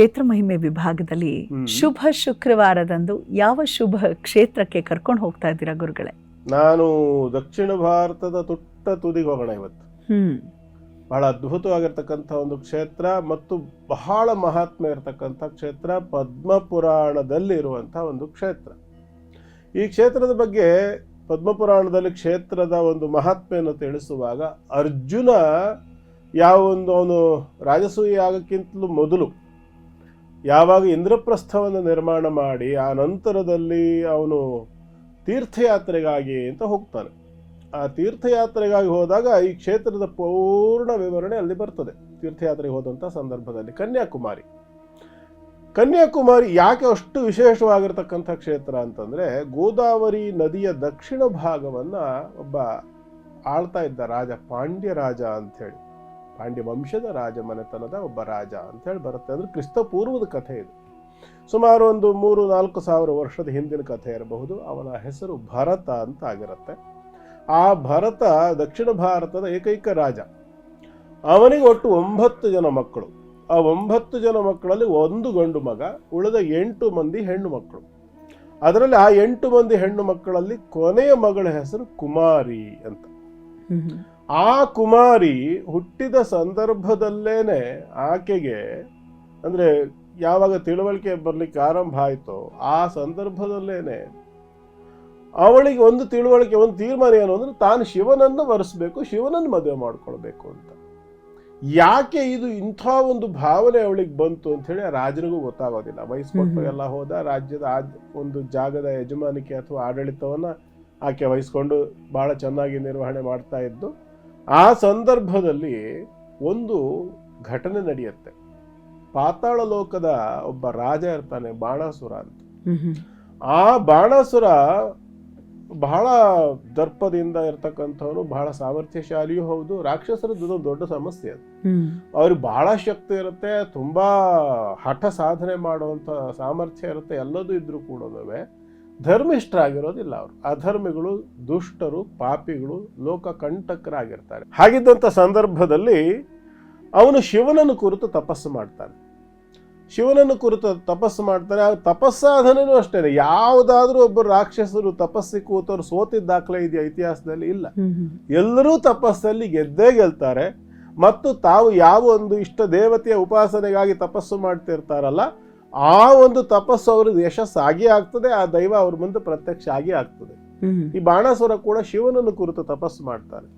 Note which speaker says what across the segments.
Speaker 1: ಕ್ಷೇತ್ರ ಮಹಿಮೆ ವಿಭಾಗದಲ್ಲಿ ಶುಭ ಶುಕ್ರವಾರದಂದು ಯಾವ ಶುಭ ಕ್ಷೇತ್ರಕ್ಕೆ ಕರ್ಕೊಂಡು ಹೋಗ್ತಾ ಇದ್ದೀರಾ ಗುರುಗಳೇ?
Speaker 2: ನಾನು ದಕ್ಷಿಣ ಭಾರತದ ತುಟ್ಟ ತುದಿಗೆ ಹೋಗೋಣ ಇವತ್ತು. ಬಹಳ ಅದ್ಭುತವಾಗಿರ್ತಕ್ಕಂಥ ಒಂದು ಕ್ಷೇತ್ರ ಮತ್ತು ಬಹಳ ಮಹಾತ್ಮೆ ಇರತಕ್ಕಂಥ ಕ್ಷೇತ್ರ ಪದ್ಮ ಪುರಾಣದಲ್ಲಿ ಇರುವಂಥ ಒಂದು ಕ್ಷೇತ್ರ. ಈ ಕ್ಷೇತ್ರದ ಬಗ್ಗೆ ಪದ್ಮಪುರಾಣದಲ್ಲಿ ಕ್ಷೇತ್ರದ ಒಂದು ಮಹಾತ್ಮೆಯನ್ನು ತಿಳಿಸುವಾಗ ಅರ್ಜುನ ಯಾವ ಒಂದು ಅವನು ರಾಜಸೂಯ ಆಗಕ್ಕಿಂತಲೂ ಮೊದಲು ಯಾವಾಗ ಇಂದ್ರಪ್ರಸ್ಥವನ್ನು ನಿರ್ಮಾಣ ಮಾಡಿ ಆ ನಂತರದಲ್ಲಿ ಅವನು ತೀರ್ಥಯಾತ್ರೆಗಾಗಿ ಅಂತ ಹೋಗ್ತಾನೆ. ಆ ತೀರ್ಥಯಾತ್ರೆಗಾಗಿ ಹೋದಾಗ ಈ ಕ್ಷೇತ್ರದ ಪೂರ್ಣ ವಿವರಣೆ ಅಲ್ಲಿ ಬರ್ತದೆ. ತೀರ್ಥಯಾತ್ರೆಗೆ ಹೋದಂಥ ಸಂದರ್ಭದಲ್ಲಿ ಕನ್ಯಾಕುಮಾರಿ. ಕನ್ಯಾಕುಮಾರಿ ಯಾಕೆ ಅಷ್ಟು ವಿಶೇಷವಾಗಿರ್ತಕ್ಕಂಥ ಕ್ಷೇತ್ರ ಅಂತಂದರೆ ಗೋದಾವರಿ ನದಿಯ ದಕ್ಷಿಣ ಭಾಗವನ್ನು ಒಬ್ಬ ಆಳ್ತಾ ಇದ್ದ ರಾಜ, ಪಾಂಡ್ಯ ರಾಜ ಅಂಥೇಳಿ ಪಾಂಡ್ಯ ವಂಶದ ರಾಜ ಮನೆತನದ ಒಬ್ಬ ರಾಜ ಅಂತ ಹೇಳಿ ಬರುತ್ತೆ. ಅಂದರೆ ಕ್ರಿಸ್ತ ಪೂರ್ವದ ಕಥೆ ಇದು. ಸುಮಾರು ಒಂದು ಮೂರು ನಾಲ್ಕು ಸಾವಿರ ವರ್ಷದ ಹಿಂದಿನ ಕಥೆ ಇರಬಹುದು. ಅವನ ಹೆಸರು ಭರತ ಅಂತ ಆಗಿರುತ್ತೆ. ಆ ಭರತ ದಕ್ಷಿಣ ಭಾರತದ ಏಕೈಕ ರಾಜ. ಅವನಿಗೆ ಒಟ್ಟು ಒಂಬತ್ತು ಜನ ಮಕ್ಕಳು. ಆ ಒಂಬತ್ತು ಜನ ಮಕ್ಕಳಲ್ಲಿ ಒಂದು ಗಂಡು ಮಗ, ಉಳಿದ ಎಂಟು ಮಂದಿ ಹೆಣ್ಣು ಮಕ್ಕಳು. ಅದರಲ್ಲಿ ಆ ಎಂಟು ಮಂದಿ ಹೆಣ್ಣು ಮಕ್ಕಳಲ್ಲಿ ಕೊನೆಯ ಮಗಳ ಹೆಸರು ಕುಮಾರಿ ಅಂತ. ಆ ಕುಮಾರಿ ಹುಟ್ಟಿದ ಸಂದರ್ಭದಲ್ಲೇನೆ ಆಕೆಗೆ ಅಂದ್ರೆ ಯಾವಾಗ ತಿಳುವಳಿಕೆ ಬರಲಿಕ್ಕೆ ಆರಂಭ ಆಯ್ತೋ ಆ ಸಂದರ್ಭದಲ್ಲೇನೆ ಅವಳಿಗೆ ಒಂದು ತಿಳುವಳಿಕೆ ಒಂದು ತೀರ್ಮಾನ ಏನು ಅಂದ್ರೆ ತಾನು ಶಿವನನ್ನು ವರೆಸಬೇಕು ಶಿವನನ್ನು ಮದುವೆ ಮಾಡ್ಕೊಳ್ಬೇಕು ಅಂತ ಯಾಕೆ ಇದು ಇಂಥ ಒಂದು ಭಾವನೆ ಅವಳಿಗೆ ಬಂತು ಅಂತ ಹೇಳಿ ರಾಜನಿಗೂ ಗೊತ್ತಾಗೋದಿಲ್ಲ
Speaker 1: ವಹಿಸ್ಕೊಂಡು.
Speaker 2: ಎಲ್ಲ ಹೋದ ರಾಜ್ಯದ ಆ- ಒಂದು ಜಾಗದ ಯಜಮಾನಿಕೆ ಅಥವಾ ಆಡಳಿತವನ್ನ ಆಕೆ ವಹಿಸ್ಕೊಂಡು ಬಹಳ ಚೆನ್ನಾಗಿ ನಿರ್ವಹಣೆ ಮಾಡ್ತಾ ಇದ್ದು ಆ ಸಂದರ್ಭದಲ್ಲಿ ಒಂದು ಘಟನೆ ನಡೆಯುತ್ತೆ. ಪಾತಾಳ ಲೋಕದ ಒಬ್ಬ ರಾಜ ಇರ್ತಾನೆ ಬಾಣಾಸುರ ಅಂತ. ಆ ಬಾಣಾಸುರ ಬಹಳ ದರ್ಪದಿಂದ ಇರ್ತಕ್ಕಂಥವನು ಬಹಳ ಸಾಮರ್ಥ್ಯಶಾಲಿಯೂ ಹೌದು ರಾಕ್ಷಸರದ್ದು ದೊಡ್ಡ ದೊಡ್ಡ ಸಮಸ್ಯೆ ಅದು. ಅವ್ರಿಗೆ ಬಹಳ ಶಕ್ತಿ ಇರುತ್ತೆ ತುಂಬಾ ಹಠ ಸಾಧನೆ ಮಾಡುವಂತ ಸಾಮರ್ಥ್ಯ ಇರುತ್ತೆ ಎಲ್ಲದೂ ಇದ್ರೂ ಕೂಡ ಧರ್ಮಿಷ್ಠರಾಗಿರೋದಿಲ್ಲ ಅವರು. ಅಧರ್ಮಿಗಳು ದುಷ್ಟರು ಪಾಪಿಗಳು ಲೋಕ ಕಂಟಕರಾಗಿರ್ತಾರೆ ಹಾಗಿದ್ದಂಥ ಸಂದರ್ಭದಲ್ಲಿ ಅವನು ಶಿವನನ್ನು ಕುರಿತು ತಪಸ್ಸು ಮಾಡ್ತಾನೆ. ಶಿವನನ್ನು ಕುರಿತು ತಪಸ್ಸು ಮಾಡ್ತಾನೆ. ಆ ತಪಸ್ಸಾಧನೆನೂ ಅಷ್ಟೇ ಯಾವುದಾದ್ರೂ ಒಬ್ಬರು ರಾಕ್ಷಸರು ತಪಸ್ಸಿ ಕೂತವ್ರು ಸೋತಿದ್ದ ದಾಖಲೆ ಇದೆಯಾ ಇತಿಹಾಸದಲ್ಲಿ? ಇಲ್ಲ. ಎಲ್ಲರೂ ತಪಸ್ಸಲ್ಲಿ ಗೆದ್ದೇ ಗೆಲ್ತಾರೆ. ಮತ್ತು ತಾವು ಯಾವ ಒಂದು ಇಷ್ಟ ದೇವತೆಯ ಉಪಾಸನೆಗಾಗಿ ತಪಸ್ಸು ಮಾಡ್ತಿರ್ತಾರಲ್ಲ ಆ ಒಂದು ತಪಸ್ಸು ಅವ್ರದ್ದು ಯಶಸ್ಸಾಗಿ ಆಗ್ತದೆ ಆ ದೈವ ಅವ್ರ ಮುಂದೆ ಪ್ರತ್ಯಕ್ಷ ಆಗಿ ಆಗ್ತದೆ. ಈ ಬಾಣಾಸುರ ಕೂಡ ಶಿವನನ್ನು ಕುರಿತು ತಪಸ್ಸು ಮಾಡ್ತಾನೆ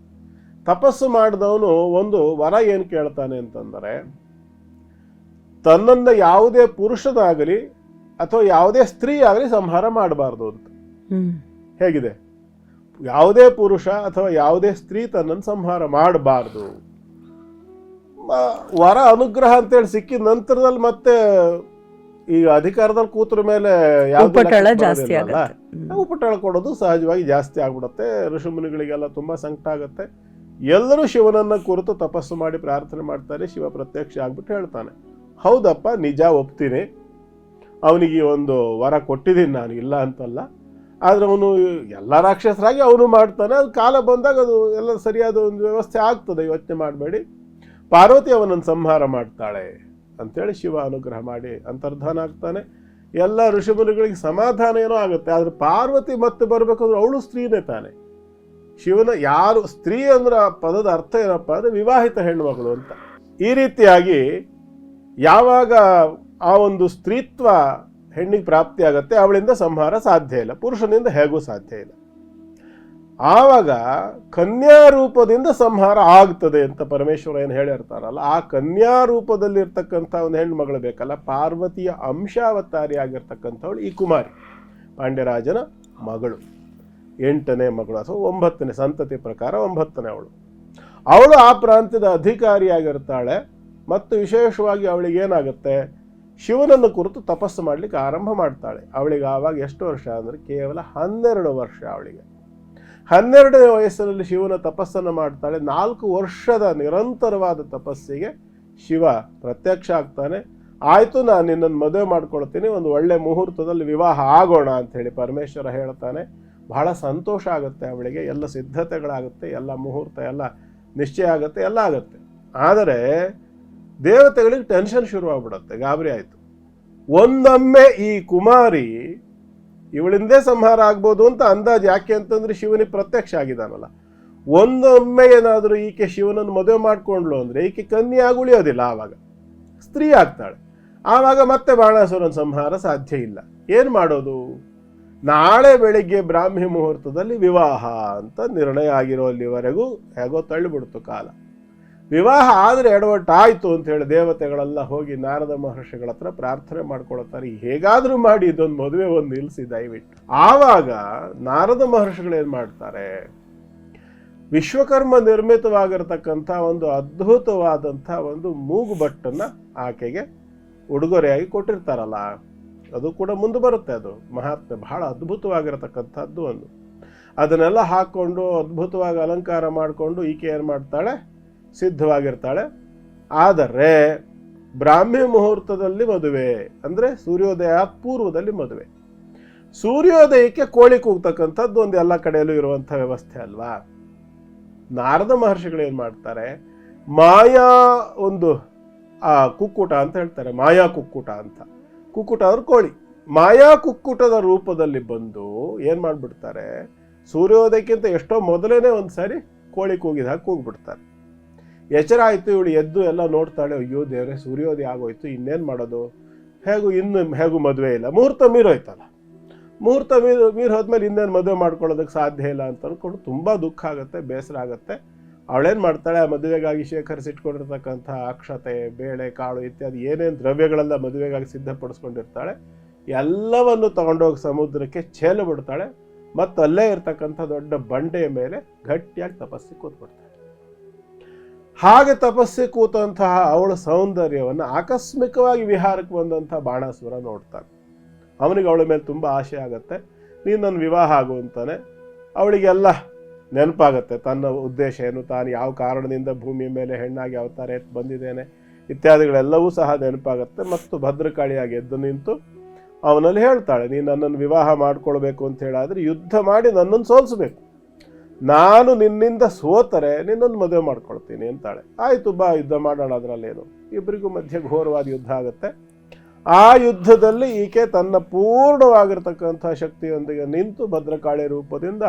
Speaker 2: ತಪಸ್ಸು ಮಾಡಿದವನು ಒಂದು ವರ ಏನು ಕೇಳ್ತಾನೆ ಅಂತಂದರೆ ತನ್ನನ್ನ ಯಾವುದೇ ಪುರುಷನಾಗಲಿ ಅಥವಾ ಯಾವುದೇ ಸ್ತ್ರೀ ಆಗಲಿ ಸಂಹಾರ ಮಾಡಬಾರ್ದು ಅಂತ. ಹೇಗಿದೆ? ಯಾವುದೇ ಪುರುಷ ಅಥವಾ ಯಾವುದೇ ಸ್ತ್ರೀ ತನ್ನನ್ನು ಸಂಹಾರ ಮಾಡಬಾರ್ದು. ವರ ಅನುಗ್ರಹ ಅಂತೇಳಿ ಸಿಕ್ಕಿದ ನಂತರದಲ್ಲಿ ಮತ್ತೆ ಈಗ ಅಧಿಕಾರದಲ್ಲಿ ಕೂತ್ರ ಮೇಲೆ
Speaker 1: ಉಪಟಳ ಜಾಸ್ತಿ ಆಗುತ್ತೆ.
Speaker 2: ಉಪಟಳ ಕೊಡೋದು ಸಹಜವಾಗಿ ಜಾಸ್ತಿ ಆಗ್ಬಿಡುತ್ತೆ. ಋಷಿಮುನಿಗಳಿಗೆಲ್ಲ ತುಂಬಾ ಸಂಕಟ ಆಗುತ್ತೆ. ಎಲ್ಲರೂ ಶಿವನನ್ನ ಕುರಿತು ತಪಸ್ಸು ಮಾಡಿ ಪ್ರಾರ್ಥನೆ ಮಾಡ್ತಾರೆ. ಶಿವ ಪ್ರತ್ಯಕ್ಷ ಆಗ್ಬಿಟ್ಟು ಹೇಳ್ತಾನೆ. ಹೌದಪ್ಪ ನಿಜ ಒಪ್ತೀನಿ. ಅವನಿಗೆ ಒಂದು ವರ ಕೊಟ್ಟಿದ್ದೀನಿ ನಾನು ಇಲ್ಲ ಅಂತಲ್ಲ. ಆದ್ರೆ ಅವನು ಎಲ್ಲ ರಾಕ್ಷಸರಾಗಿ ಅವನು ಮಾಡ್ತಾನೆ. ಅದು ಕಾಲ ಬಂದಾಗ ಅದು ಎಲ್ಲ ಸರಿಯಾದ ಒಂದು ವ್ಯವಸ್ಥೆ ಆಗ್ತದೆ. ಯೋಚನೆ ಮಾಡಬೇಡಿ. ಪಾರ್ವತಿ ಅವನನ್ನು ಸಂಹಾರ ಮಾಡ್ತಾಳೆ. ಅಂತೇಳಿ ಶಿವ ಅನುಗ್ರಹ ಮಾಡಿ ಅಂತರ್ಧಾನ ಆಗ್ತಾನೆ. ಎಲ್ಲ ಋಷಿಮುನಿಗಳಿಗೆ ಸಮಾಧಾನ ಏನೋ ಆಗುತ್ತೆ. ಆದರೆ ಪಾರ್ವತಿ ಮತ್ತೆ ಬರಬೇಕಂದ್ರೆ ಅವಳು ಸ್ತ್ರೀನೇ ತಾನೆ. ಶಿವನ ಯಾರು ಸ್ತ್ರೀ ಅಂದ್ರೆ ಆ ಪದದ ಅರ್ಥ ಏನಪ್ಪ ಅಂದ್ರೆ ವಿವಾಹಿತ ಹೆಣ್ಣುಮಗಳು ಅಂತ. ಈ ರೀತಿಯಾಗಿ ಯಾವಾಗ ಆ ಒಂದು ಸ್ತ್ರೀತ್ವ ಹೆಣ್ಣಿಗೆ ಪ್ರಾಪ್ತಿ ಆಗುತ್ತೆ ಅವಳಿಂದ ಸಂಹಾರ ಸಾಧ್ಯ ಇಲ್ಲ. ಪುರುಷನಿಂದ ಹೇಗೂ ಸಾಧ್ಯ ಇಲ್ಲ. ಆವಾಗ ಕನ್ಯಾ ರೂಪದಿಂದ ಸಂಹಾರ ಆಗ್ತದೆ ಅಂತ ಪರಮೇಶ್ವರ ಏನು ಹೇಳಿರ್ತಾರಲ್ಲ ಆ ಕನ್ಯಾ ರೂಪದಲ್ಲಿ ಇರ್ತಕ್ಕಂಥ ಒಂದು ಹೆಣ್ಣು ಮಗಳು ಬೇಕಲ್ಲ, ಪಾರ್ವತಿಯ ಅಂಶಾವತಾರಿ ಆಗಿರ್ತಕ್ಕಂಥವಳು ಈ ಕುಮಾರಿ, ಪಾಂಡ್ಯರಾಜನ ಮಗಳು, ಎಂಟನೇ ಮಗಳು ಅಥವಾ ಒಂಬತ್ತನೇ, ಸಂತತಿ ಪ್ರಕಾರ ಒಂಬತ್ತನೇ ಅವಳು. ಅವಳು ಆ ಪ್ರಾಂತ್ಯದ ಅಧಿಕಾರಿಯಾಗಿರ್ತಾಳೆ ಮತ್ತು ವಿಶೇಷವಾಗಿ ಅವಳಿಗೆ ಏನಾಗುತ್ತೆ, ಶಿವನನ್ನು ಕುರಿತು ತಪಸ್ಸು ಮಾಡಲಿಕ್ಕೆ ಆರಂಭ ಮಾಡ್ತಾಳೆ. ಅವಳಿಗೆ ಆವಾಗ ಎಷ್ಟು ವರ್ಷ ಅಂದರೆ ಕೇವಲ ಹನ್ನೆರಡು ವರ್ಷ ಅವಳಿಗೆ. ಹನ್ನೆರಡನೇ ವಯಸ್ಸಿನಲ್ಲಿ ಶಿವನ ತಪಸ್ಸನ್ನು ಮಾಡ್ತಾಳೆ. ನಾಲ್ಕು ವರ್ಷದ ನಿರಂತರವಾದ ತಪಸ್ಸಿಗೆ ಶಿವ ಪ್ರತ್ಯಕ್ಷ ಆಗ್ತಾನೆ. ಆಯಿತು, ನಾನು ನಿನ್ನನ್ನು ಮದುವೆ ಮಾಡ್ಕೊಳ್ತೀನಿ. ಒಂದು ಒಳ್ಳೆ ಮುಹೂರ್ತದಲ್ಲಿ ವಿವಾಹ ಆಗೋಣ ಅಂತ ಹೇಳಿ ಪರಮೇಶ್ವರ ಹೇಳ್ತಾನೆ. ಬಹಳ ಸಂತೋಷ ಆಗುತ್ತೆ ಅವಳಿಗೆ. ಎಲ್ಲ ಸಿದ್ಧತೆಗಳಾಗುತ್ತೆ, ಎಲ್ಲ ಮುಹೂರ್ತ, ಎಲ್ಲ ನಿಶ್ಚಯ ಆಗುತ್ತೆ, ಎಲ್ಲ ಆಗುತ್ತೆ. ಆದರೆ ದೇವತೆಗಳಿಗೆ ಟೆನ್ಷನ್ ಶುರು ಆಗ್ಬಿಡತ್ತೆ ಗಾಬರಿ ಆಯಿತು. ಒಂದೊಮ್ಮೆ ಈ ಕುಮಾರಿ ಇವಳಿಂದೇ ಸಂಹಾರ ಆಗ್ಬೋದು ಅಂತ ಅಂದಾಜು. ಯಾಕೆ ಅಂತಂದ್ರೆ ಶಿವನಿಗೆ ಪ್ರತ್ಯಕ್ಷ ಆಗಿದ್ದಾನಲ್ಲ. ಒಂದೊಮ್ಮೆ ಏನಾದರೂ ಈಕೆ ಶಿವನನ್ನು ಮದುವೆ ಮಾಡ್ಕೊಂಡ್ಲು ಅಂದರೆ ಈಕೆ ಕನ್ಯಾಗಿ ಉಳಿಯೋದಿಲ್ಲ ಆವಾಗ. ಸ್ತ್ರೀ ಆಗ್ತಾಳೆ. ಆವಾಗ ಮತ್ತೆ ಬಾಣಾಸುರನ ಸಂಹಾರ ಸಾಧ್ಯ ಇಲ್ಲ. ಏನು ಮಾಡೋದು? ನಾಳೆ ಬೆಳಿಗ್ಗೆ ಬ್ರಾಹ್ಮಿ ಮುಹೂರ್ತದಲ್ಲಿ ವಿವಾಹ ಅಂತ ನಿರ್ಣಯ ಆಗಿರೋ ಅಲ್ಲಿವರೆಗೂ ಹೇಗೋ ತಳ್ಳಿಬಿಡ್ತು ಕಾಲ. ವಿವಾಹ ಆದರೆ ಎಡವಟ್ಟಾಯಿತು ಅಂತ ಹೇಳಿ ದೇವತೆಗಳೆಲ್ಲ ಹೋಗಿ ನಾರದ ಮಹರ್ಷಿಗಳ ಹತ್ರ ಪ್ರಾರ್ಥನೆ ಮಾಡ್ಕೊಳ್ತಾರೆ. ಹೇಗಾದರೂ ಮಾಡಿ ಇದೊಂದು ಮದುವೆ ಒಂದು ನಿಲ್ಲಿಸಿ ದಯವಿಟ್ಟು. ಆವಾಗ ನಾರದ ಮಹರ್ಷಿಗಳು ಏನು ಮಾಡ್ತಾರೆ? ವಿಶ್ವಕರ್ಮ ನಿರ್ಮಿತವಾಗಿರ್ತಕ್ಕಂಥ ಒಂದು ಅದ್ಭುತವಾದಂಥ ಒಂದು ಮೂಗುಬಟ್ಟನ್ನು ಆಕೆಗೆ ಉಡುಗೊರೆಯಾಗಿ ಕೊಟ್ಟಿರ್ತಾರಲ್ಲ, ಅದು ಕೂಡ ಮುಂದೆ ಬರುತ್ತೆ ಅದು. ಮಹಾತ್ಮೆ ಬಹಳ ಅದ್ಭುತವಾಗಿರತಕ್ಕಂಥದ್ದು ಒಂದು. ಅದನ್ನೆಲ್ಲ ಹಾಕ್ಕೊಂಡು ಅದ್ಭುತವಾಗಿ ಅಲಂಕಾರ ಮಾಡಿಕೊಂಡು ಈಕೆ ಏನು ಮಾಡ್ತಾಳೆ? ಸಿದ್ಧವಾಗಿರ್ತಾಳೆ. ಆದರೆ ಬ್ರಾಹ್ಮಿ ಮುಹೂರ್ತದಲ್ಲಿ ಮದುವೆ, ಅಂದರೆ ಸೂರ್ಯೋದಯ ಪೂರ್ವದಲ್ಲಿ ಮದುವೆ. ಸೂರ್ಯೋದಯಕ್ಕೆ ಕೋಳಿ ಕೂಗ್ತಕ್ಕಂಥದ್ದು ಒಂದು ಎಲ್ಲ ಕಡೆಯಲ್ಲೂ ಇರುವಂಥ ವ್ಯವಸ್ಥೆ ಅಲ್ವಾ? ನಾರದ ಮಹರ್ಷಿಗಳು ಏನು ಮಾಡ್ತಾರೆ? ಮಾಯಾ ಒಂದು, ಆ ಕುಕ್ಕುಟ ಅಂತ ಹೇಳ್ತಾರೆ, ಮಾಯಾ ಕುಕ್ಕುಟ ಅಂತ. ಕುಕ್ಕುಟ ಅಂದ್ರೆ ಕೋಳಿ. ಮಾಯಾ ಕುಕ್ಕುಟದ ರೂಪದಲ್ಲಿ ಬಂದು ಏನು ಮಾಡಿಬಿಡ್ತಾರೆ? ಸೂರ್ಯೋದಯಕ್ಕಿಂತ ಎಷ್ಟೋ ಮೊದಲೇನೆ ಒಂದು ಸಾರಿ ಕೋಳಿ ಕೂಗಿದ ಹಾಕಿ ಕೂಗ್ಬಿಡ್ತಾರೆ. ಎಚ್ಚರ ಆಯಿತು ಇವಳು ಎದ್ದು ಎಲ್ಲ ನೋಡ್ತಾಳೆ, ಅಯ್ಯೋ ದೇವರೇ, ಸೂರ್ಯೋದಯ ಆಗೋಯ್ತು, ಇನ್ನೇನು ಮಾಡೋದು? ಹೇಗೂ ಇನ್ನು ಹೇಗೂ ಮದುವೆ ಇಲ್ಲ. ಮುಹೂರ್ತ ಮೀರೋಯ್ತಲ್ಲ. ಮುಹೂರ್ತ ಮೀರು ಮೀರು ಹೋದ್ಮೇಲೆ ಇನ್ನೇನು ಮದುವೆ ಮಾಡ್ಕೊಳ್ಳೋದಕ್ಕೆ ಸಾಧ್ಯ ಇಲ್ಲ ಅಂತ ಅಂದ್ಕೊಂಡು ತುಂಬ ದುಃಖ ಆಗುತ್ತೆ, ಬೇಸರ ಆಗುತ್ತೆ. ಅವಳೇನು ಮಾಡ್ತಾಳೆ? ಆ ಮದುವೆಗಾಗಿ ಶೇಖರಿಸಿಟ್ಕೊಂಡಿರ್ತಕ್ಕಂಥ ಅಕ್ಷತೆ, ಬೇಳೆ, ಕಾಳು ಇತ್ಯಾದಿ ಏನೇನು ದ್ರವ್ಯಗಳೆಲ್ಲ ಮದುವೆಗಾಗಿ ಸಿದ್ಧಪಡಿಸ್ಕೊಂಡಿರ್ತಾಳೆ, ಎಲ್ಲವನ್ನು ತಗೊಂಡೋಗಿ ಸಮುದ್ರಕ್ಕೆ ಚೇಲು ಬಿಡ್ತಾಳೆ ಮತ್ತು ಅಲ್ಲೇ ಇರ್ತಕ್ಕಂಥ ದೊಡ್ಡ ಬಂಡೆಯ ಮೇಲೆ ಗಟ್ಟಿಯಾಗಿ ತಪಸ್ಸಿ ಕೂತ್ಬಿಡ್ತಾಳೆ. ಹಾಗೆ ತಪಸ್ಸೆ ಕೂತಂತಹ ಅವಳ ಸೌಂದರ್ಯವನ್ನು ಆಕಸ್ಮಿಕವಾಗಿ ವಿಹಾರಕ್ಕೆ ಬಂದಂತಹ ಬಾಣಾಸುರ ನೋಡ್ತಾನೆ. ಅವನಿಗೆ ಅವಳ ಮೇಲೆ ತುಂಬ ಆಸೆ ಆಗುತ್ತೆ. ನೀನು ನನ್ನ ವಿವಾಹ ಆಗು ಅಂತಾನೆ. ಅವಳಿಗೆಲ್ಲ ನೆನಪಾಗತ್ತೆ. ತನ್ನ ಉದ್ದೇಶ ಏನು? ತಾನು ಯಾವ ಕಾರಣದಿಂದ ಭೂಮಿಯ ಮೇಲೆ ಹೆಣ್ಣಾಗಿ ಅವತಾರ ಎತ್ತು ಬಂದಿದ್ದೇನೆ? ಇತ್ಯಾದಿಗಳೆಲ್ಲವೂ ಸಹ ನೆನಪಾಗತ್ತೆ. ಮತ್ತು ಭದ್ರಕಾಳಿಯಾಗಿ ಎದ್ದು ನಿಂತು ಅವನಲ್ಲಿ ಹೇಳ್ತಾಳೆ, ನೀನು ನನ್ನನ್ನು ವಿವಾಹ ಮಾಡ್ಕೊಳ್ಬೇಕು ಅಂತ ಹೇಳಾದ್ರೆ ಯುದ್ಧ ಮಾಡಿ ನನ್ನನ್ನು ಸೋಲಿಸ್ಬೇಕು. ನಾನು ನಿನ್ನಿಂದ ಸೋತರೆ ನಿನ್ನೊಂದು ಮದುವೆ ಮಾಡ್ಕೊಳ್ತೀನಿ ಅಂತಾಳೆ. ಆಯ್ತು ಬಾ ಯುದ್ಧ ಮಾಡೋಣ ಅದರಲ್ಲೇನು ಇಬ್ಬರಿಗೂ ಮಧ್ಯೆ ಘೋರವಾದ ಯುದ್ಧ ಆಗುತ್ತೆ. ಆ ಯುದ್ಧದಲ್ಲಿ ಈಕೆ ತನ್ನ ಪೂರ್ಣವಾಗಿರ್ತಕ್ಕಂಥ ಶಕ್ತಿಯೊಂದಿಗೆ ನಿಂತು ಭದ್ರಕಾಳಿ ರೂಪದಿಂದ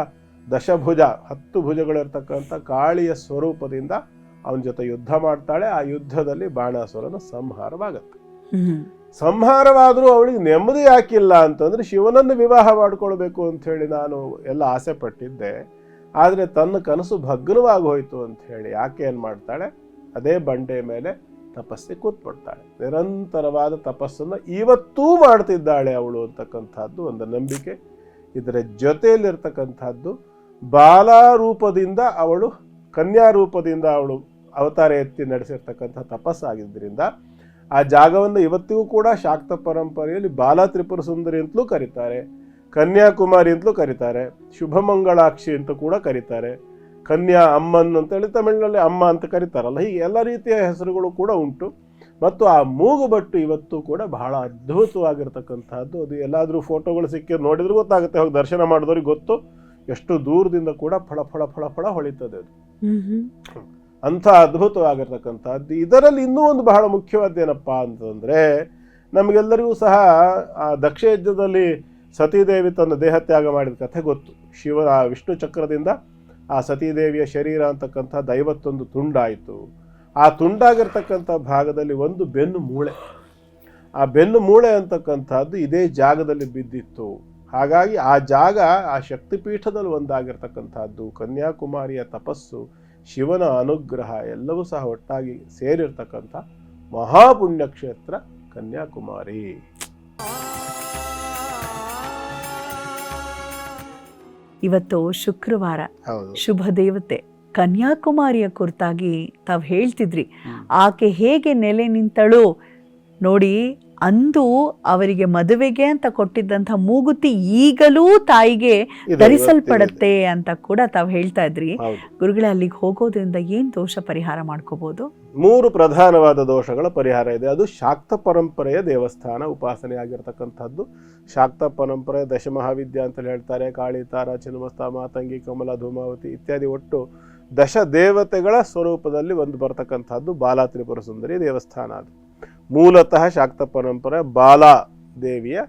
Speaker 2: ದಶಭುಜ ಹತ್ತು ಭುಜಗಳಿರ್ತಕ್ಕಂಥ ಕಾಳಿಯ ಸ್ವರೂಪದಿಂದ ಅವನ ಜೊತೆ ಯುದ್ಧ ಮಾಡ್ತಾಳೆ. ಆ ಯುದ್ಧದಲ್ಲಿ ಬಾಣಾಸುರನ ಸಂಹಾರವಾಗತ್ತೆ. ಸಂಹಾರವಾದರೂ ಅವಳಿಗೆ ನೆಮ್ಮದಿ ಯಾಕಿಲ್ಲ ಅಂತಂದ್ರೆ ಶಿವನನ್ನು ವಿವಾಹ ಮಾಡ್ಕೊಳ್ಬೇಕು ಅಂತ ಹೇಳಿ ನಾನು ಎಲ್ಲ ಆಸೆ ಪಟ್ಟಿದ್ದೆ ಆದರೆ ತನ್ನ ಕನಸು ಭಗ್ನವಾಗಿ ಹೋಯಿತು ಅಂತ ಹೇಳಿ ಯಾಕೆ ಏನು ಮಾಡ್ತಾಳೆ? ಅದೇ ಬಂಡೆ ಮೇಲೆ ತಪಸ್ಸಿ ಕೂತ್ಬಿಡ್ತಾಳೆ. ನಿರಂತರವಾದ ತಪಸ್ಸನ್ನು ಇವತ್ತೂ ಮಾಡ್ತಿದ್ದಾಳೆ ಅವಳು ಅಂತಕ್ಕಂಥದ್ದು ಒಂದು ನಂಬಿಕೆ. ಇದರ ಜೊತೆಯಲ್ಲಿರ್ತಕ್ಕಂಥದ್ದು ಬಾಲಾರೂಪದಿಂದ ಅವಳು, ಕನ್ಯಾ ರೂಪದಿಂದ ಅವಳು ಅವತಾರ ಎತ್ತಿ ನಡೆಸಿರ್ತಕ್ಕಂಥ ತಪಸ್ಸಾಗಿದ್ದರಿಂದ ಆ ಜಾಗವನ್ನು ಇವತ್ತಿಗೂ ಕೂಡ ಶಾಕ್ತ ಪರಂಪರೆಯಲ್ಲಿ ಬಾಲ ತ್ರಿಪುರ ಸುಂದರಿ ಅಂತಲೂ ಕರೀತಾರೆ. ಕನ್ಯಾಕುಮಾರಿ ಅಂತಲೂ ಕರೀತಾರೆ ಶುಭಮಂಗಳಾಕ್ಷಿ ಅಂತ ಕೂಡ ಕರೀತಾರೆ ಕನ್ಯಾ ಅಮ್ಮನ್ ಅಂತೇಳಿ ತಮಿಳಿನಲ್ಲಿ ಅಮ್ಮ ಅಂತ ಕರೀತಾರಲ್ಲ ಹೀಗೆ ಎಲ್ಲ ರೀತಿಯ ಹೆಸರುಗಳು ಕೂಡ ಉಂಟು. ಮತ್ತು ಆ ಮೂಗುಬಟ್ಟು ಇವತ್ತು ಕೂಡ ಬಹಳ ಅದ್ಭುತವಾಗಿರ್ತಕ್ಕಂಥದ್ದು ಅದು ಎಲ್ಲಾದರೂ ಫೋಟೋಗಳು ಸಿಕ್ಕಿ ನೋಡಿದ್ರೂ ಗೊತ್ತಾಗುತ್ತೆ ಹೋಗಿ ದರ್ಶನ ಮಾಡಿದವ್ರಿಗೆ ಗೊತ್ತು. ಎಷ್ಟು ದೂರದಿಂದ ಕೂಡ ಫಳ ಫಳ ಫಳ ಫಳ ಹೊಳಿತದೆ ಅದು. ಅಂಥ ಅದ್ಭುತವಾಗಿರ್ತಕ್ಕಂಥದ್ದು ಇದರಲ್ಲಿ ಇನ್ನೂ ಒಂದು ಬಹಳ ಮುಖ್ಯವಾದ್ದೇನಪ್ಪ ಅಂತಂದರೆ ನಮಗೆಲ್ಲರಿಗೂ ಸಹ ಆ ದಕ್ಷ ಯಜ್ಞದಲ್ಲಿ ಸತೀದೇವಿ ತನ್ನ ದೇಹತ್ಯಾಗ ಮಾಡಿದ ಕಥೆ ಗೊತ್ತು. ಶಿವ ಆ ವಿಷ್ಣು ಚಕ್ರದಿಂದ ಆ ಸತೀದೇವಿಯ ಶರೀರ ಅಂತಕ್ಕಂಥ ದೈವತ್ತೊಂದು ತುಂಡಾಯಿತು. ಆ ತುಂಡಾಗಿರ್ತಕ್ಕಂಥ ಭಾಗದಲ್ಲಿ ಒಂದು ಬೆನ್ನು ಮೂಳೆ. ಆ ಬೆನ್ನು ಮೂಳೆ ಅಂತಕ್ಕಂಥದ್ದು ಇದೇ ಜಾಗದಲ್ಲಿ ಬಿದ್ದಿತ್ತು. ಹಾಗಾಗಿ ಆ ಜಾಗ ಆ ಶಕ್ತಿಪೀಠದಲ್ಲಿ ಒಂದಾಗಿರ್ತಕ್ಕಂಥದ್ದು, ಕನ್ಯಾಕುಮಾರಿಯ ತಪಸ್ಸು, ಶಿವನ ಅನುಗ್ರಹ ಎಲ್ಲವೂ ಸಹ ಒಟ್ಟಾಗಿ ಸೇರಿರ್ತಕ್ಕಂಥ ಮಹಾಪುಣ್ಯಕ್ಷೇತ್ರ ಕನ್ಯಾಕುಮಾರಿ.
Speaker 1: ಇವತ್ತು ಶುಕ್ರವಾರ. ಶುಭ ದೇವತೆ ಕನ್ಯಾಕುಮಾರಿಯ ಕುರಿತಾಗಿ ತಾವು ಹೇಳ್ತಿದ್ರಿ. ಆಕೆ ಹೇಗೆ ನೆಲೆ ನಿಂತಳು ನೋಡಿ ಅಂದು ಅವರಿಗೆ ಮದುವೆಗೆ ಅಂತ ಕೊಟ್ಟಿದ್ದಂಥ ಮೂಗುತಿ ಈಗಲೂ ತಾಯಿಗೆ ಧರಿಸಲ್ಪಡತ್ತೆ ಅಂತ ಕೂಡ ತಾವು ಹೇಳ್ತಾ ಇದ್ರಿ.
Speaker 2: ಗುರುಗಳ
Speaker 1: ಗುರುಗಳೇ ಅಲ್ಲಿಗೆ ಹೋಗೋದ್ರಿಂದ ಏನ್ ದೋಷ ಪರಿಹಾರ ಮಾಡ್ಕೋಬಹುದು
Speaker 2: ಮೂರು ಪ್ರಧಾನವಾದ ದೋಷಗಳ ಪರಿಹಾರ ಇದೆ. ಅದು ಶಾಕ್ತ ಪರಂಪರೆಯ ದೇವಸ್ಥಾನ ಉಪಾಸನೆ ಆಗಿರ್ತಕ್ಕಂಥದ್ದು. ಶಾಕ್ತ ಪರಂಪರೆ ದಶಮಹಾವಿದ್ಯ ಅಂತೇಳಿ ಹೇಳ್ತಾರೆ. ಕಾಳಿ, ತಾರ ಚಿನ್ನಮಸ್ತ ಮಾತಂಗಿ, ಕಮಲ, ಧೂಮಾವತಿ ಇತ್ಯಾದಿ ಒಟ್ಟು ದಶ ದೇವತೆಗಳ ಸ್ವರೂಪದಲ್ಲಿ ಒಂದು ಬರ್ತಕ್ಕಂಥದ್ದು ಬಾಲಾ ತ್ರಿಪುರ ಸುಂದರಿ ದೇವಸ್ಥಾನ ಅದು. ಮೂಲತಃ ಶಾಕ್ತ ಪರಂಪರೆ ಬಾಲಾ ದೇವಿಯ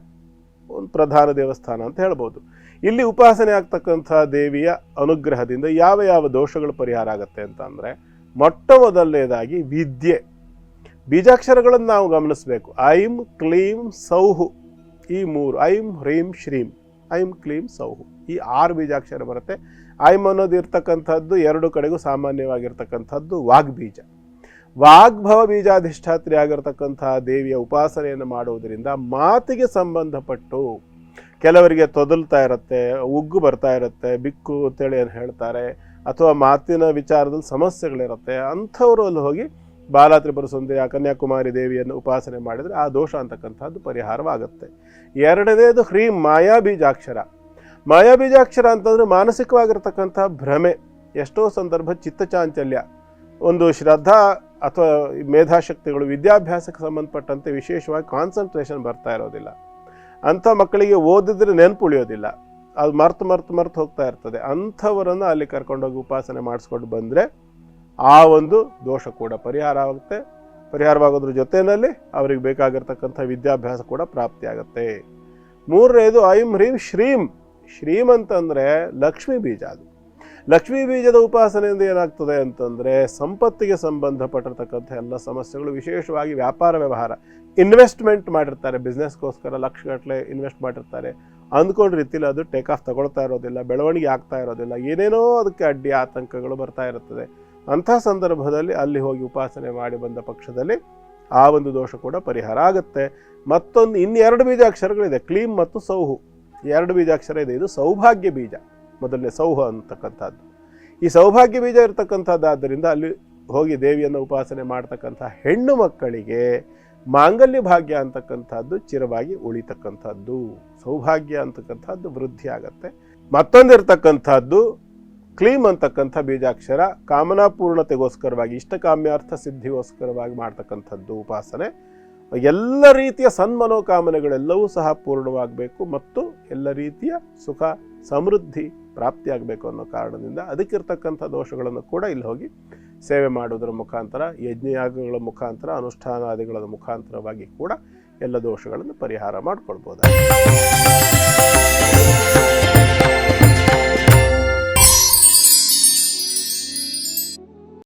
Speaker 2: ಒಂದು ಪ್ರಧಾನ ದೇವಸ್ಥಾನ ಅಂತ ಹೇಳ್ಬೋದು. ಇಲ್ಲಿ ಉಪಾಸನೆ ಆಗ್ತಕ್ಕಂಥ ದೇವಿಯ ಅನುಗ್ರಹದಿಂದ ಯಾವ ಯಾವ ದೋಷಗಳು ಪರಿಹಾರ ಆಗುತ್ತೆ ಅಂತ ಅಂದರೆ ಮೊಟ್ಟ ಮೊದಲನೇದಾಗಿ ವಿದ್ಯೆ. ಬೀಜಾಕ್ಷರಗಳನ್ನು ನಾವು ಗಮನಿಸಬೇಕು. ಐಂ ಕ್ಲೀಂ ಸೌಹು. ಈ ಮೂರು, ಐಂ ಹ್ರೀಂ ಶ್ರೀಂ. ಐಂ ಕ್ಲೀಂ ಸೌಹು. ಈ ಆರು ಬೀಜಾಕ್ಷರ ಬರುತ್ತೆ. ಐಂ ಅನ್ನೋದು ಇರ್ತಕ್ಕಂಥದ್ದು ಎರಡು ಕಡೆಗೂ ಸಾಮಾನ್ಯವಾಗಿರ್ತಕ್ಕಂಥದ್ದು ವಾಗ್ಬೀಜ. ವಾಗ್ಭವ ಬೀಜಾಧಿಷ್ಠಾತ್ರಿ ಆಗಿರ್ತಕ್ಕಂತಹ ದೇವಿಯ ಉಪಾಸನೆಯನ್ನು ಮಾಡುವುದರಿಂದ ಮಾತಿಗೆ ಸಂಬಂಧಪಟ್ಟು ಕೆಲವರಿಗೆ ತೊದಲ್ತಾ ಇರುತ್ತೆ, ಉಗ್ಗು ಬರ್ತಾ ಇರುತ್ತೆ, ಬಿಕ್ಕು ಅಂತೇಳಿ ಏನು ಹೇಳ್ತಾರೆ ಅಥವಾ ಮಾತಿನ ವಿಚಾರದಲ್ಲಿ ಸಮಸ್ಯೆಗಳಿರುತ್ತೆ, ಅಂಥವರು ಅಲ್ಲಿ ಹೋಗಿ ಬಾಲಾತ್ರಿ ತ್ರಿಪುರ ಸುಂದರಿ ಆ ಕನ್ಯಾಕುಮಾರಿ ದೇವಿಯನ್ನು ಉಪಾಸನೆ ಮಾಡಿದರೆ ಆ ದೋಷ ಅಂತಕ್ಕಂಥದ್ದು ಪರಿಹಾರವಾಗುತ್ತೆ. ಎರಡನೇದು ಹ್ರೀ ಮಾಯಾಬೀಜಾಕ್ಷರ. ಮಾಯಾಬೀಜಾಕ್ಷರ ಮಾಯಾ ಬೀಜಾಕ್ಷರ ಅಂತಂದರೆ ಮಾನಸಿಕವಾಗಿರ್ತಕ್ಕಂಥ ಭ್ರಮೆ, ಎಷ್ಟೋ ಸಂದರ್ಭ ಚಿತ್ತಚಾಂಚಲ್ಯ, ಒಂದು ಶ್ರದ್ಧಾ ಅಥವಾ ಮೇಧಾಶಕ್ತಿಗಳು, ವಿದ್ಯಾಭ್ಯಾಸಕ್ಕೆ ಸಂಬಂಧಪಟ್ಟಂತೆ ವಿಶೇಷವಾಗಿ ಕಾನ್ಸಂಟ್ರೇಷನ್ ಬರ್ತಾ ಇರೋದಿಲ್ಲ. ಅಂಥ ಮಕ್ಕಳಿಗೆ ಓದಿದ್ರೆ ನೆನಪು ಉಳಿಯೋದಿಲ್ಲ ಅದು ಮರ್ತು ಮರ್ತು ಮರ್ತು ಹೋಗ್ತಾ ಇರ್ತದೆ. ಅಂಥವರನ್ನು ಅಲ್ಲಿ ಕರ್ಕೊಂಡೋಗಿ ಉಪಾಸನೆ ಮಾಡಿಸ್ಕೊಂಡು ಬಂದರೆ ಆ ಒಂದು ದೋಷ ಕೂಡ ಪರಿಹಾರ ಆಗುತ್ತೆ. ಪರಿಹಾರವಾಗೋದ್ರ ಜೊತೆಯಲ್ಲಿ ಅವ್ರಿಗೆ ಬೇಕಾಗಿರ್ತಕ್ಕಂಥ ವಿದ್ಯಾಭ್ಯಾಸ ಕೂಡ ಪ್ರಾಪ್ತಿಯಾಗುತ್ತೆ ಮೂರನೇದು ಐಂ ಹ್ರೀಂ ಶ್ರೀಂ. ಶ್ರೀಂ ಅಂತಂದರೆ ಲಕ್ಷ್ಮೀ ಬೀಜ ಅದು. ಲಕ್ಷ್ಮೀ ಬೀಜದ ಉಪಾಸನೆಯಿಂದ ಏನಾಗ್ತದೆ ಅಂತಂದರೆ ಸಂಪತ್ತಿಗೆ ಸಂಬಂಧಪಟ್ಟಿರ್ತಕ್ಕಂಥ ಎಲ್ಲ ಸಮಸ್ಯೆಗಳು, ವಿಶೇಷವಾಗಿ ವ್ಯಾಪಾರ ವ್ಯವಹಾರ ಇನ್ವೆಸ್ಟ್ಮೆಂಟ್ ಮಾಡಿರ್ತಾರೆ. ಬಿಸ್ನೆಸ್ಗೋಸ್ಕರ ಲಕ್ಷಗಟ್ಟಲೆ ಇನ್ವೆಸ್ಟ್ ಮಾಡಿರ್ತಾರೆ. ಅಂದ್ಕೊಂಡ ರೀತಿಲಿ ಅದು ಟೇಕ್ ಆಫ್ ತಗೊಳ್ತಾ ಇರೋದಿಲ್ಲ, ಬೆಳವಣಿಗೆ ಆಗ್ತಾ ಇರೋದಿಲ್ಲ, ಏನೇನೋ ಅದಕ್ಕೆ ಅಡ್ಡಿ ಆತಂಕಗಳು ಬರ್ತಾ ಇರುತ್ತದೆ. ಅಂಥ ಸಂದರ್ಭದಲ್ಲಿ ಅಲ್ಲಿ ಹೋಗಿ ಉಪಾಸನೆ ಮಾಡಿ ಬಂದ ಪಕ್ಷದಲ್ಲಿ ಆ ಒಂದು ದೋಷ ಕೂಡ ಪರಿಹಾರ ಆಗುತ್ತೆ. ಮತ್ತೊಂದು, ಇನ್ನೆರಡು ಬೀಜಾಕ್ಷರಗಳಿದೆ ಕ್ಲೀಮ್ ಮತ್ತು ಸೌಹು. ಎರಡು ಬೀಜಾಕ್ಷರ ಇದೆ, ಇದು ಸೌಭಾಗ್ಯ ಬೀಜ, ಮೊದಲನೇ ಸೌಹ ಅಂತಕ್ಕಂಥದ್ದು. ಈ ಸೌಭಾಗ್ಯ ಬೀಜ ಇರತಕ್ಕಂಥದ್ದಾದ್ದರಿಂದ ಅಲ್ಲಿ ಹೋಗಿ ದೇವಿಯನ್ನು ಉಪಾಸನೆ ಮಾಡ್ತಕ್ಕಂಥ ಹೆಣ್ಣು ಮಕ್ಕಳಿಗೆ ಮಾಂಗಲ್ಯ ಭಾಗ್ಯ ಅಂತಕ್ಕಂಥದ್ದು ಚಿರವಾಗಿ ಉಳಿತಕ್ಕಂಥದ್ದು, ಸೌಭಾಗ್ಯ ಅಂತಕ್ಕಂಥದ್ದು ವೃದ್ಧಿ ಆಗತ್ತೆ. ಮತ್ತೊಂದಿರ್ತಕ್ಕಂಥದ್ದು ಕ್ಲೀಮ್ ಅಂತಕ್ಕಂಥ ಬೀಜಾಕ್ಷರ, ಕಾಮನಾಪೂರ್ಣತೆಗೋಸ್ಕರವಾಗಿ, ಇಷ್ಟಕಾಮ್ಯಾರ್ಥ ಸಿದ್ಧಿಗೋಸ್ಕರವಾಗಿ ಮಾಡ್ತಕ್ಕಂಥದ್ದು ಉಪಾಸನೆ. ಎಲ್ಲ ರೀತಿಯ ಸನ್ಮನೋಕಾಮನೆಗಳೆಲ್ಲವೂ ಸಹ ಪೂರ್ಣವಾಗಬೇಕು ಮತ್ತು ಎಲ್ಲ ರೀತಿಯ ಸುಖ, ಸಮೃದ್ಧಿ, ಪ್ರಾಪ್ತಿಯಾಗಬೇಕು ಅನ್ನೋ ಕಾರಣದಿಂದ ಅದಕ್ಕಿರ್ತಕ್ಕಂಥ ದೋಷಗಳನ್ನು ಕೂಡ ಇಲ್ಲಿ ಹೋಗಿ ಸೇವೆ ಮಾಡುವುದರ ಮುಖಾಂತರ ಯಜ್ಞಯಾಗಗಳ ಮುಖಾಂತರ ಅನುಷ್ಠಾನಾದಿಗಳ ಮುಖಾಂತರವಾಗಿ ಕೂಡ ಎಲ್ಲ ದೋಷಗಳನ್ನು ಪರಿಹಾರ ಮಾಡ್ಕೊಳ್ಬೋದು